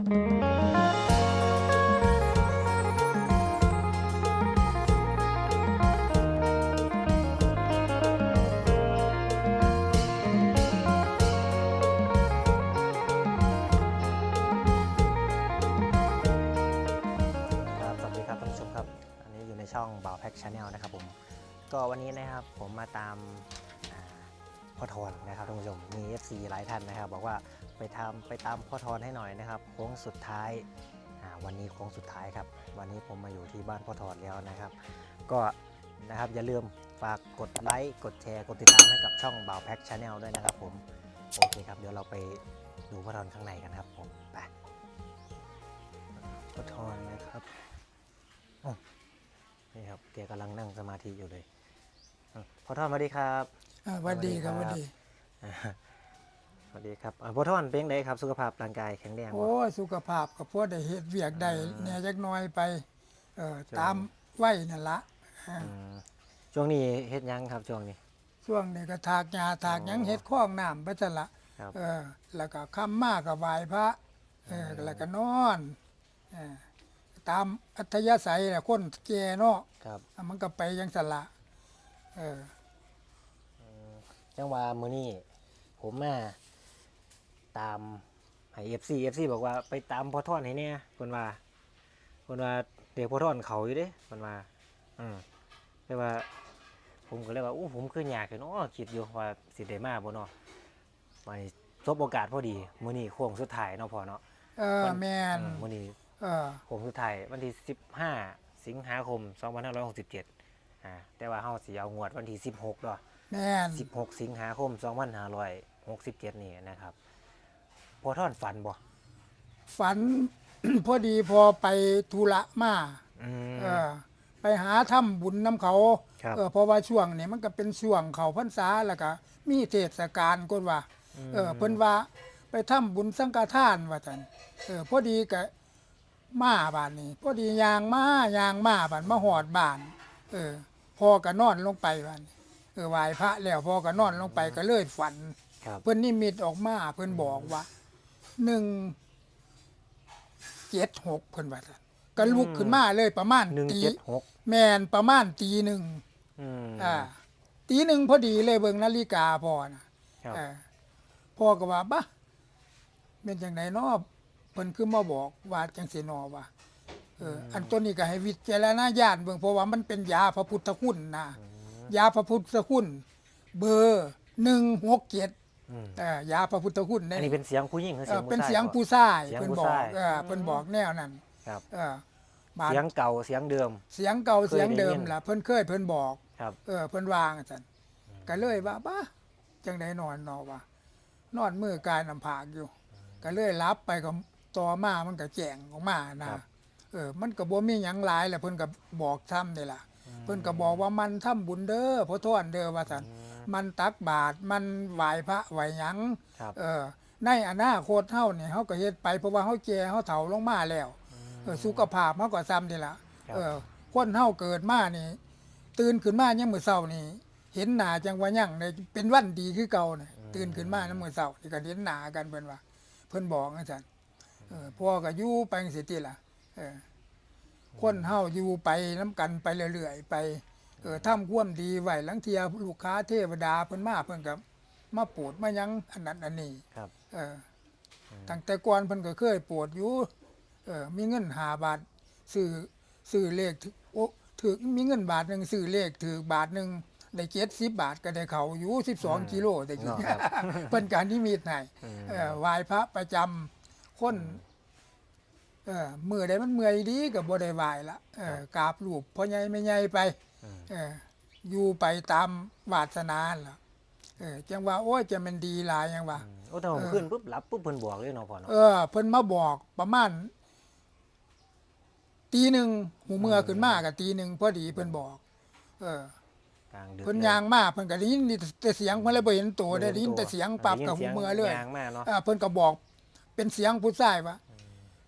ครับสวัสดีครับท่านผู้ชมครับ อันนี้อยู่ในช่องบ่าวแพ็กชาแนลนะครับผม ก็วันนี้นะครับผมมาตาม พ่อทอนนะครับท่านผู้ชมมี FC หลายท่านนะครับ บอกว่าไปทำไปตามพ่อทอนให้หน่อยนะครับโค้งสุดท้ายวันนี้โค้งสุดท้ายครับ วันนี้ผมมาอยู่ที่บ้านพ่อทอนแล้วนะครับ ก็นะครับอย่าลืมฝากกดไลค์กดแชร์กดติดตามให้กับช่องบ่าวแพ็กชาแนลด้วยนะครับผมโอเคครับเดี๋ยวเราไปดูพ่อทอนข้างในกันครับผมไปพ่อทอนนะครับนี่ครับแกกำลังนั่งสมาธิอยู่เลย พ่อท่อนสวัสดีครับอ่าหวัดดีครับสหวัวัสดดีดีอ่าสวัสดีครับอะพ่อท่อนเป็นไงครับ สุขภาพร่างกายแข็งแรงบ่ โอ้ยสุขภาพกับพวกได้เฮ็ดเวียกได้อ่าเนี่ยจักหน้อยไปเอ่อจ้ะ ตามไว้นั่นละอ่าอืมช่วงนี้เฮ็ดหยังครับช่วงนี้ ช่วงนี้ก็ถากหญ้าถากหยังอ๋อเฮ็ดคล้องน้ำไปซั่นละครับ เออแล้วก็ค่ำมาก็ไหว้พระเออแล้วก็นอนเออตามอัธยาศัยน่ะคนแก่เนาะครับอะมันก็ไปจังซั่นละ เออ จังว่ามื้อนี้ผมมาตามให้ FC FC บอกว่าไปตามพ่อท่อนให้เนี่ยเพิ่นว่าเพิ่นว่าเด็กพ่อท่อนเขาอยู่เด้เพิ่นว่า อืมแต่ว่า ผมก็เลยว่าอู้ผมคืออยากอยู่เนาะคิดอยู่ว่าสิได้มาบ่เนาะวันนี้สบโอกาสพอดีมื้อนี้โค้งสุดท้ายเนาะพ่อเนาะเออแม่นอืมมื้อนี้เออโค้งสุดท้ายวันที่15 สิงหาคม2567 อ่าแต่ว่าเฮาสิเอางวดวันที่ 16เนาะแม่น16 สิงหาคม 2567 นี่นะครับ พอท่อนฝันบ่ฝัน พอดีพอไปธุระมาอืม เออ ไปหาทำบุญน้ำเขาครับ เออเพราะว่าช่วงนี้มันก็เป็นช่วงเขาพรรษาแล้วก็มีเทศกาลก็ว่า เออเพิ่นว่าไปทำบุญสังฆทานว่าซั่นเออพอดีก็มาบ้านนี้พอดียางมายางมาบ้านมาหอดบ้าน เออ พอก็นอนลงไปบ้านเออไหว้พระแล้วพอก็นอนลงไปก็เลยฝัน ครับ เพิ่นนิมิตออกมาเพิ่นบอกว่าหนึ่งเจ็ดหกเพิ่นว่าซั่นก็ลุกขึ้นมาเลยประมาณตี176แมนประมาณตีหนึ่งอืมอ่าตีหนึ่งพอดีเลยเบิ่งนาฬิกาพอนะครับ เออพ่อก็ว่าบ้าเป็นจังไดเนาะเพิ่นคือมาบอกว่าจังสินอว่า เออออันตัวนี้ก็ให้วิจารณญาณเบิ่งเพราะว่ามันเป็นยาพระพุทธคุณนะยาพระพุทธคุณเบอร์หนึ่งหกเจ็ดอืมเออยาพระพุทธคุณอัเนี่นนี้เป็นเสียงผู้หญิงหรือเอเสียองผู้เป็นชายเสียงก่อนผู้ชายเสียงเพิ่นผู้บอกชายเออเพิ่นบอกแนวนั้นครับ เออบาดเสียงเก่าเสียงเดิม เสียงเก่าเคยได้เสียงเดิมยินล่ะเพิ่นเคยเพิ่นบอก ครับ เออเพิ่นวางจันก็เลยว่าบ้าจังไดนอนเนอว่านอนมือกายน้ำผากอยู่ ก็เลยรับไปก็ต่อมามันก็แจ้งออกมานะครับ เออมันก็บ่มีหยังหลายแหละเพิ่นก็บอกซ้ำนี่ล่ะ เพิ่นก็บอกว่ามันทำบุญเด้อพระทวนเด้อว่าซั่นมันตักบาตรมันไหว้พระไหว้หยังครับ เออในอนาคตเฮานี่เฮาก็เฮ็ดไปเพราะว่าเฮาแก่เฮาเฒ่าลงมาแล้วเออสุขภาพเฮาก็ซ้ำนี่ล่ะครับ เออคนเฮาเกิดมานี่ ตื่นขึ้นมายามมื้อเช้านี่ เห็นหน้าจังว่ายังได้เป็นวันดีคือเก่าน่ะตื่นขึ้นมายามมื้อเช้านี่ก็เห็นหน้ากันเพิ่นว่า เพิ่นบอกจังซั่นเออพ่อก็อยู่ไปจังซี่ติล่ะเออคนเฮาอยู่ไปน้ำกันไปเรื่อยๆไปเออทำความดีไว้ลังเทียลูกค้าเทวดาเพิ่นมาเพิ่นก็มาโปรดมาหยังอันนั้นอันนี้ครับ เออตั้งแต่ก่อนเพิ่นก็เคยโปรดอยู่เออมีเงินหาบาทซื้อซื้อเลขถึโอ้ถือมีเงินบาทหนึ่งซื้อเลขถือบาทหนึ่งได้เจ็ดสิบบาทก็ได้เขาอยู่สิบสองกิโลแต่กี้เนาะครับ เพิ่นการนิมิตให้อืมเออไหว้พระประจำคน เออมือใดมันเมื่อยดีก็บ่ได้ไหว้ละเออกราบรูปพ่อใหญ่แม่ใหญ่ไปอืมเอออยู่ไปตามวาสนาล่ะเออจังว่าโอ้ยจะมันดีหลายยังว่าโอ้แต่ผมเออขึ้นปุ๊บรับปุ๊บเพิ่นบอกเลยเนาะพ่อเนาะเออเพิ่นมาบอกประมาณตีหนึ่งหูเมื่อขึ้นมากับตีหนึ่งพอดีเพิ่นบอก เออกลางดึกเพิ่นยางมาเพิ่นก็ได้ยินแต่เสียงเพิ่นเลยบ่เห็นตัวได้ยินแต่เสียงปรับกับหูเมื่อเลยยางมาเนาะเออเพิ่นก็บอกเป็นเสียงผู้ชายว่า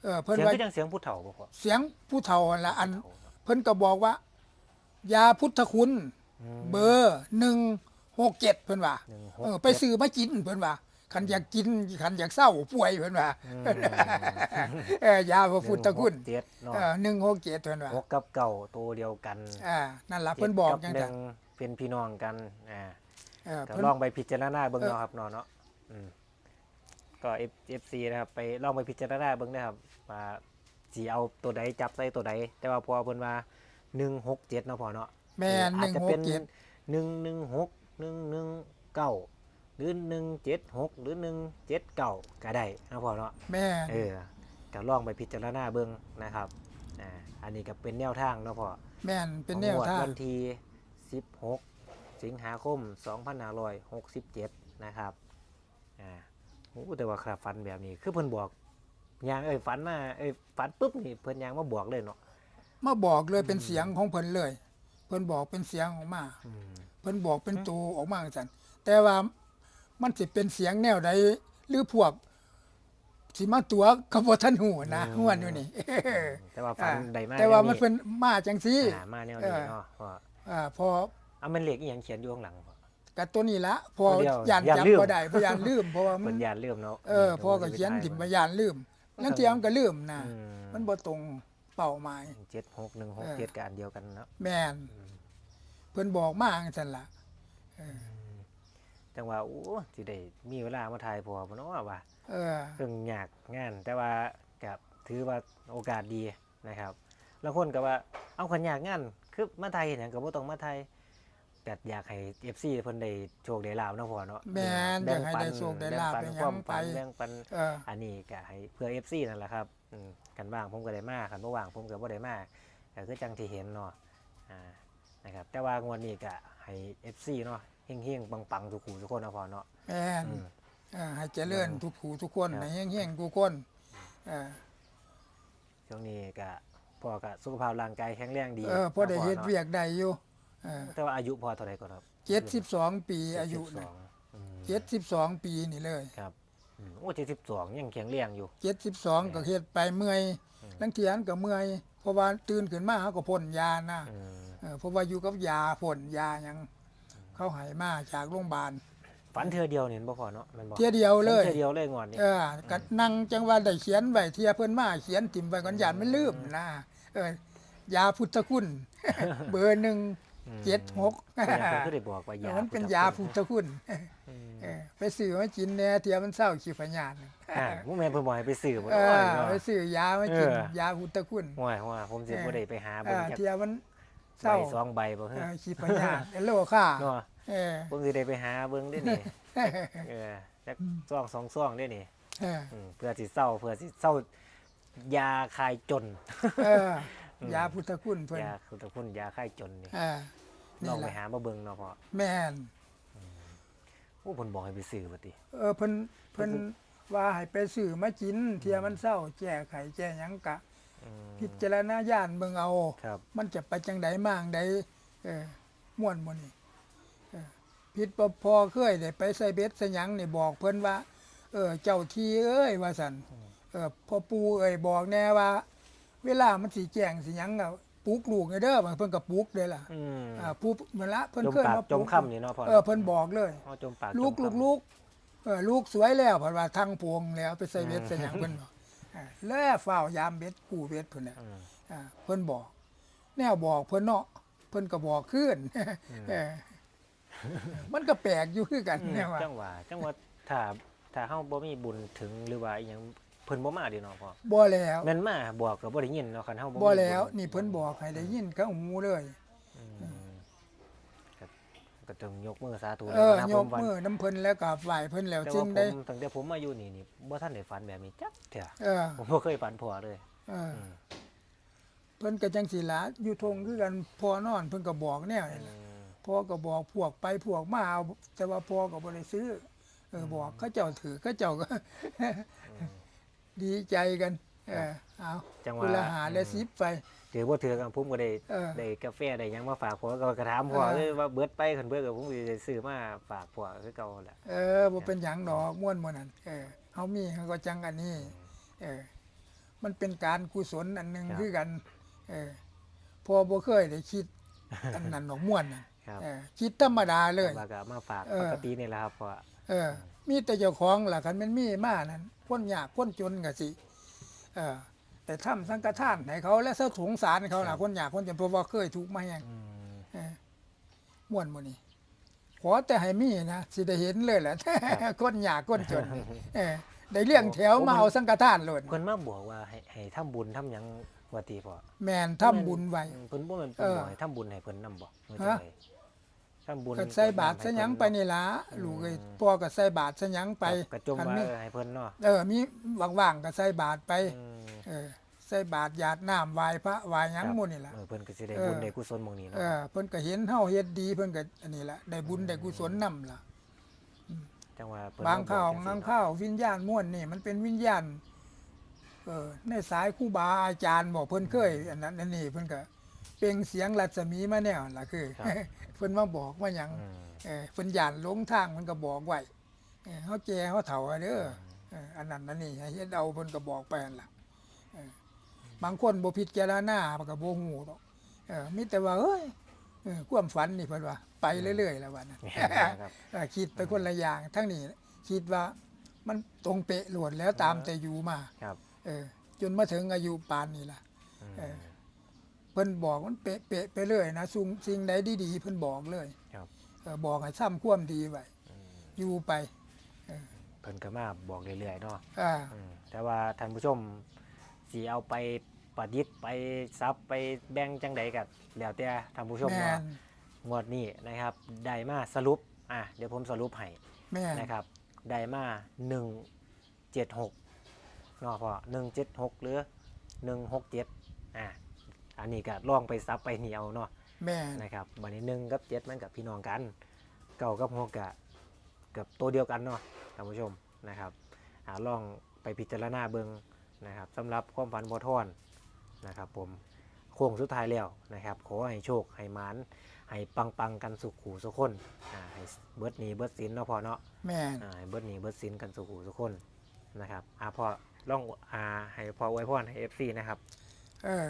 เออเพิ่นเสียงว่าคือจังเสียงผู้เฒ่าบ่พ่อเสียงผู้เฒ่าหั่นละอันผู้เฒ่าเนาะเพิ่นก็บอกว่า ยาพุทธคุณ อืม เบอร์หนึ่งหกเจ็ดเพิ่นว่าหนึ่งหกเออไปเจ็ดซื้อมากินเพิ่นว่าคันอยากกินคันอยากเศร้าป่วยเพิ่นว่าอืมเออยาพระพุทธคุณหนึ่งหกเจ็ดเนาะเออหนึ่งหกเจ็ดเพิ่นว่าหกกับเก่าตัวเดียวกันอ่านั่นล่ะเพิ่นบอกจ็จัดงหซั่นึ่นงเป็นพี่น้องกันอ่าเออก็เพิ่น ลองไปพิจารณาเบิ่งเออเนาะครับเนาะเนาะอืม ก็ F FC นะครับไปลองไปพิจารณาเบิ่งนะครับว่าสิเอาตัวใดจับใส่ตัวใดแต่ว่าพอเพิ่นว่า167เนาะพอเนาะแม่นอาจจะเป็น167หนึ่งหนึ่งหกหนึ่งหนึ่งเก้าหรือหนึ่งเจ็ดหกหรือหนึ่งเจ็ดเก้าก็ได้นะพ่อเนาะ แม่นเออก็ลองไปพิจารณาเบิ่งนะครับ อ่า อันนี้ก็เป็นแนวทางเนาะพ่อแม่นเป็นแนวของงทาง วันที่ 16 สิงหาคม 2567 นะครับ อ่า โอ้แต่ว่าครับฝันแบบนี้ คือเพิ่นบอกยางเอ้ยฝันมาเอ้ยฝันปุ๊บนี่เพิ่นยางมาบอกเลยเนาะมาบอกเลยเป็นเสียงของเพิ่นเลย เพิ่นบอกเป็นเสียงออกมา อืมเพิ่นบอกเป็นตัวออกมาจังซั่นแต่ว่ามันสิเป็นเสียงแนวใดหรือพวกสิมาตัวก็บ่ทันหูนะฮ้วนอยู่นี่แต่ว่าฝันใดมาแต่ว่าแวมันเพิ่นมาจังซี่ อ่ามาแนวนี้เนาะพ่ออ่าพอ เอามันเหล็กอีหยังเขียนอยู่ข้างหลังพ่อ กับตัวนี้ละพอตัวเดียวย่านย่านจำลืม บ่ได้บ่ย่านลืมเพราะว่ามัเพิ่นนยานเริ่มเนาะเออพ่อก็เขียนถิ่มบ่ย่านลืมนั่นเทียมนก็ลืมนะอืมันบ่ตรงเป้าหมาย เจ็ดหกหนึ่งหกเออเจ็ดกับอันเดียวกันเนาะแม่นเพิ่นบอกมาจังซั่นล่ะจังว่าโอ้สิได้มีเวลามาถ่ายพอบ่เนาะว่าเออเรื่องยากงาน แต่ว่ากับถือว่าโอกาสดีนะครับแล้วคนก็ว่าเอาคนยากงานคือมาไทยเห็นหยังก็บ่ต้องมาไทย แต่อยากให้ FC เพิ่นได้โชคได้ลาบเนาะพ่อเนาะแม่นอยากให้ได้โชคได้ลาภแบ่ได้งหยัปันงความไปฝันแบ่งปันเอออันนี้ก็ให้เพื่อ FC นั่นแหละครับอืมกันว่างผมก็ได้มากันบ่ว่างผมก็บ่ได้มาก็คือจังที่เห็นเนาะอ่านะครับแต่ว่างวดนี้ก็ให้ FC เนาะเฮงๆปังๆทุกคู่ทุกคนเนาะพอเนาะแม่นอืม เออให้เจริญทุกผู้ทุกคนครับให้เฮงๆทุกคนเออช่วงนี้ก็พ่อก็สุขภาพร่างกายแข็งแรงดีเออพอได้เฮ็ดนาะเวียกได้อยู่เออ แต่ว่าอายุพอเท่าไหร่ก่อนครับ72ปีอายุนะ72อืม72ปีนี่เลยครับอืมโอ้72ยังแข็งแรงอยู่72ก็เฮ็ดไปเมื่อยอืมลังเทียนก็เมื่อยเพราะว่าตื่นขึ้นมาเขาก็พ่นยานะอืมเออเพราะว่าอยู่กับยาพ่นยาหยังเขาให้มาจากโรงพยาบาลฝันเทื่อเดียวนี่บ่พอเนาะแมันบ่เที่ยเดียวเลยฝันเทื่อเดียวเลยงอนนี่เออก็นั่งจังว่าได้เขียนไว้เที่ยเพิ่นมาเขียนติ่มไว้ก่อนยานมันลืมนะเออยาพุทธคุณเบอร์หนึ่งอืม เจ็ดหกเพิ่นก็ได้บอกว่ายามันเป็นยาพุทธคุณอืมเออไปซื้อมากินแหน่เที่ยมันเศร้าขี้พยานอ่าบ่แม่นเพิ่นบอกให้ไปซื้อบ่เอเนาะอเนาะ ไปซื้อยามากินเออ ยาพุทธคุณว่าว่าผมสิบ่ได้ไปหาเอเบิ่งอจักเที่ยมันเศใบร้าสองใบบ่เอฮะอขี้พยานเอโลค่าเนาะเออ ผมสิได้ไปหาเบิ่งเด้นี่ เออจักซ่องสองซ่องเด้นี่เอออืมเพื่อสิเศร้าเพื่อสิเศร้ายาคลายจน เออ ยาพุทธคุณเพิ่นยาคือตะพุ่นยาคลายจนนี่ เออ ลนี่องแหไปละหามาเบิ่งเนาะพ่อแม่นโอ้เพิ่นบอกให้ไปซื้อบ่ติ เออเพิ่นเพิ่นว่าให้ไปซื้อมากิน เที่ยมันเศร้าแก้ไขแก้หยังกะอืมพิจารณาญาณเบิ่งเอา ครับ มันจะไปจังใดมางใดเออม่วนบ่นี่เออผิดบ่พอเคยได้ไปใส่เบ็ดใส่หยังนี่บอกเพิ่นว่า เออเจ้าที่เอ้ยว่าซั่นเออพ่อปู่เอ้ยบอกแน่ว่า เวลามันสิแจ้งสิหยังก็ ปลุกลูกให้เด้อบางเพิ่นก็ปลุกเด้ล่ะอืมอ่าผู้เวลาเพิ่นจมเคยปากมาปจลุมกค่ำนี่เนาะพ่อเออเพิ่นบอกเลย เอาจมปากลูกจมลูกค่ำ ลูกเออลูกสวยแล้วเพราะว่าทั้งพวงแล้วไปใส่เบ็ดใส่หยังเพิ่นบอกอ่าแล้วฝ้าวยามเบ็ดกู้เบ็ดเพิ่นน่ะอืม อ่าเพิ่นบอก แนวบอกเพิ่นเนาะเพิ่นก็บอกขึ้นเออมันก็แปลกอยู่คือกันอืมแนวว่าจังหวะจังหวะถ้าถ้าเฮาบ่มีบุญถึงหรือว่าอีหยัง เพิ่นบ่มาเดิเนาะพ่อบ่แล้วแม่นมาบอกก็บ่ได้ยินเนาะคันเฮาบ่มีบ่แล้วญนี่เพิ่นบอกให้ได้ยินกับหูเลย อืมก็ก็ต้องยกมือสาธุเออนะยผกฝันมือน้ำเพิ่นแล้วก็ไหว้เพิ่นแล้วแต่จึว่างผได้มตั้งแต่ผมมาอยู่นี่นี่บ่ทันได้ฝันแบบนี้จักเทื่อเออผมบ่เคยฝันพอเลย เอออืมเพิ่นก็จังสิล่ะอยู่ทงคือกันพอนอนเพิ่นก็บอกแนวนี่แหละพ่อก็บอกพวกไปพวกมาเอาแต่ว่าพ่อก็บ่ได้ซื้อ เออบอกเขาเจ้าถือเขาเจ้าก็ ดีใจกันเออเอาจังหคุวะละหาและสิบไป ถือบ่ถือกันผมก็ได้เออ ได้กาแฟได้หยังมาฝากพ่อก็กระถามพ่อเออเลยว่าเบิดไปคันเบิดก็ผมก็ได้ซื้อมาฝากพ่อคือเก่าแหละเออบ่เป็นหยังดอกม่วนหมื้นั้นเออเฮามีเฮาก็จังอันนี้ เออ มันเป็นการกุศลอันหนึงคือกัน เออพอบ่เคยได้คิด อันนั้นดอกม่วนน่ะครับเออคิดธรรมดาเลยว่าก็มาฝากเออ ปกตินี่แหละครับพ่อเออ มีแต่เจ้าของล่ะคันมันมีมานั่นคนยากคนจนก็สิเออแต่ทำสังฆทานให้เขา และสงสารเขาล่ะคนยากคนจนเพราะว่าเคยถูกมาแฮงอืมเออม่วนหมื้นี้ขอแต่ให้มีนะสิได้เห็นเลยแหละ คนยากคนจนเออได้เลี้ยงแถวมาเอาสังฆทานโลดเพิ่นมาบอกว่าให้ให้ทำบุญทำหยังว่าติพ่อแม่นทำบุญไว้อืมเพิ่นบ่แม่นเอเพิ่นอบอกให้ทำบุญให้เพิ่นนำบ่หรือฮะจังได ทำบุญก็ใส่บาตรให้ซะเพิ่หยังไปนี่ล่ะลูกเอ้ยพ่อก็ใส่บาตรซะหยังไปก็จมคันว่ามีเออให้เพิ่นเนาะเออมีว่างๆก็ใส่บาตรไป อืมเออใส่บาตรหยาดน้ำไหว้พระไหว้หยังครับหมู่นี่ล่ะ เออเพิ่นก็สิได้เออบุญได้กุศลหม่องนี้เอเนาะอเพิ่นก็เห็นเฮาเฮ็ดดีเพิ่นก็อันนี้ล่ะได้บุญได้กุศลนํล่ะ จังว่าเพิ่นบางข้าวมบางบอกจังซี่เนะข้าววิญญาณม่วนนี่มันเป็นวิญญาณเออในสายครูบาอาจารย์บอกเพิ่นเคยอันนั้นอันนี้เพิ่นก็ เปล่งเสียงรัศมีมาแนวล่ะคือเพิ่นมาบอกว่าหยังอืม เออเพิ่นย่านหลงทางมันก็บอกไว้เออเฮาแก่เฮาเฒ่าอะเด้อเอออันนั้นอันนี้ให้เฮ็ดเอาเพิ่นก็บอกไปนั่นล่ะเออบางคนบ่พิจารณามันก็บ่ฮู้ดอกเออมีแต่ว่าเอ้ยเออความฝันนี่เพิ่นว่าไปเรื่อยๆแล้วว่านั้น ครับ เออคิดไปคนละอย่างทั้งนี้คิดว่ามันตรงเป๊ะโหลดแล้วตามแต่อยู่มา ครับเออจนมาถึงอายุปานนี้ล่ะ อืมเออ เพิ่นบอกมันเป๊ะเป๊ะไปเรื่อยนะสิ่งสิ่งใดดีๆเพิ่นบอกเลยครับ เออบอกให้ซ้ำความดีไว้อืมอยู่ไปเพิ่นก็มาบอกเรื่อยๆเนาะอ่าอืมแต่ว่าท่านผู้ชมสิเอาไปประดิษฐ์ไปซับไปแบ่งจังใดก็แล้วแต่ท่านผู้ชมแม่เนาะนงวดนี้นะครับได้มาสรุปอะเดี๋ยวผมสรุปให้ แม่นนะครับได้มา176เนาะพ่อ176 หรือ 167อะ อันนี้ก็ลองไปซับไปเหนียวเนาะแม่นนะครับบันนี้หนึ่งกับเจ็ดมันกับพี่น้องกันเก่ากับหกกะกับตัวเดียวกันเนาะท่านผู้ชมนะครับอ่าลองไปพิจารณาเบิงนะครับสำหรับความฝันบอทอนนะครับ ผมโค้งสุดท้ายแล้วนะครับ ขอให้โชคให้หมานให้ปังปังๆกันสุขหูสุขคนอ่าให้เบิดหนีเบิดสินเนาะพอเนาะแม่นอ่าให้เบิดหนีเบิดสินกันสุขหูสุขคนนะครับอ่าพอลองอ่าให้พออวยพรให้เอฟซีนะครับ เออ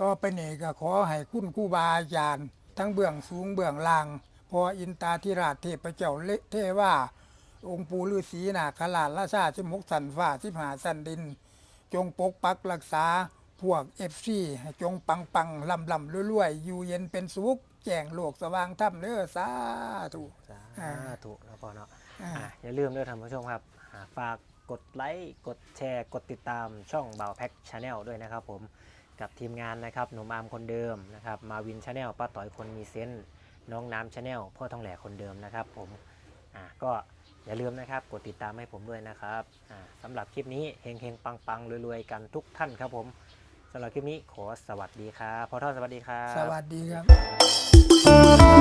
ต่อไปนี่ก็ขอให้คุณครูบาอาจารย์ ทั้งเบื้องสูงเบื้องล่าง พออินตาธิราชเทพเจ้าเลเทว่า องค์ปู่ฤาษีนาคราชราชาชิมกสันฟ้าชิมหาสันดิน จงปกปักรักษาพวกเอฟซีจงปังปังลำลำรวยๆ อยู่เย็นเป็นสุข แจ้งโลกสว่างถ้ำเด้อสาธุสาอ่าธุนะพอเนาะอ่าอะอย่าลืมด้วยท่านผู้ชมครับอ่าฝากกดไลค์ กดแชร์ กดติดตามช่องเบาแพ็กชาแนลด้วยนะครับผม กับทีมงานนะครับหนุ่มอามคนเดิมนะครับมาวินชาแนลป้าต่อยคนมีเซนส์น้องน้ำชาแนลพ่อทองแหล่คนเดิมนะครับผมอ่าก็อย่าลืมนะครับ กดติดตามให้ผมด้วยนะครับอ่าสำหรับคลิปนี้เฮงเฮงปังปังรวยๆกันทุกท่านครับผมสำหรับคลิปนี้ขอสวัสดีครับพอทอดสวัสดีครับ สวัสดีครับ